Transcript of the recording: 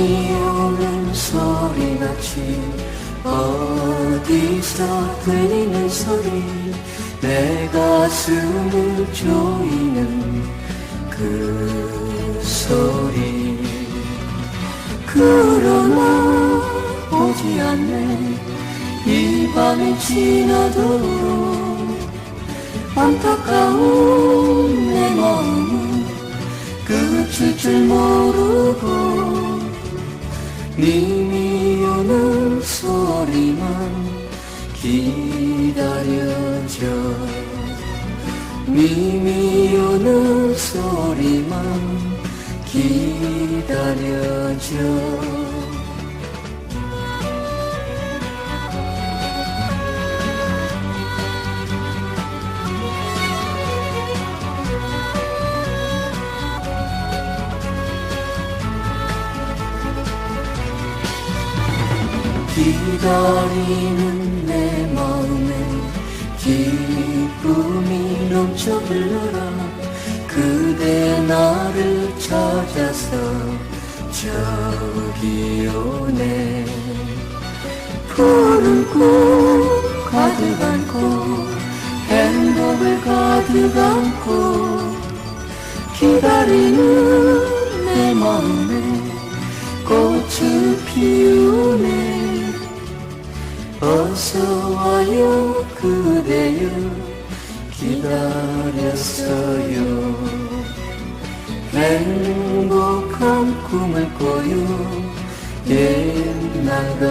님이 오는 소리같이 어디서 들리는 소리? 내 가슴을 조이는 그 소리. 그러나 오지 않네. 이 밤이 지나도 안타까운 님이 오는 소리만 기다려져 님이 오는 소리만 기다려져 기다리는 내 마음에 기쁨이 넘쳐 흘러라. 그대 나를 찾아서 저기 오네. 푸른 꿈 가득 안고 행복을 가득 안고 기다리는 어서 와요 그대여 기다렸어요. 행복한 꿈을 꿔요. 옛날같이